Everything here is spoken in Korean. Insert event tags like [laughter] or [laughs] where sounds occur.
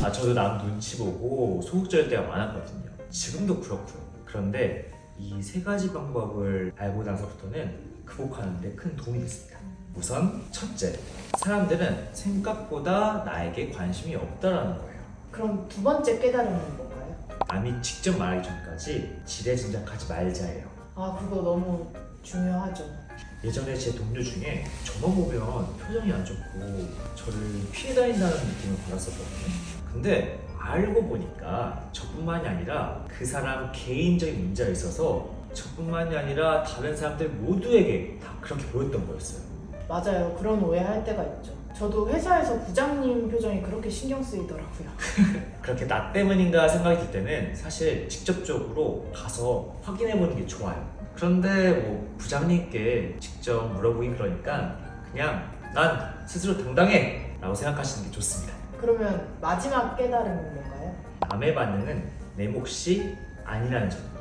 아 저도 남 눈치 보고 소극적일 때가 많았거든요. 지금도 그렇고요. 그런데 이 세 가지 방법을 알고 나서부터는 극복하는데 큰 도움이 됐습니다. 우선 첫째, 사람들은 생각보다 나에게 관심이 없다라는 거예요. 그럼 두 번째 깨달음은 뭔가요? 남이 직접 말하기 전까지 지레 짐작하지 말자예요. 아 그거 너무 중요하죠. 예전에 제 동료 중에 저만 보면 표정이 안 좋고 저를 피해 다닌다는 느낌을 받았었거든요. 근데 알고 보니까 저뿐만이 아니라 그 사람 개인적인 문제가 있어서 저뿐만이 아니라 다른 사람들 모두에게 다 그렇게 보였던 거였어요. 맞아요. 그런 오해할 때가 있죠. 저도 회사에서 부장님 표정이 그렇게 신경 쓰이더라고요. [laughs] 그렇게 나 때문인가 생각이 들 때는 사실 직접적으로 가서 확인해 보는 게 좋아요. 그런데 뭐 부장님께 직접 물어보긴 그러니까 그냥 난 스스로 당당해 라고 생각하시는 게 좋습니다. 그러면 마지막 깨달음은 뭔가요? 남의 반응은 내 몫이 아니라는 점입니다.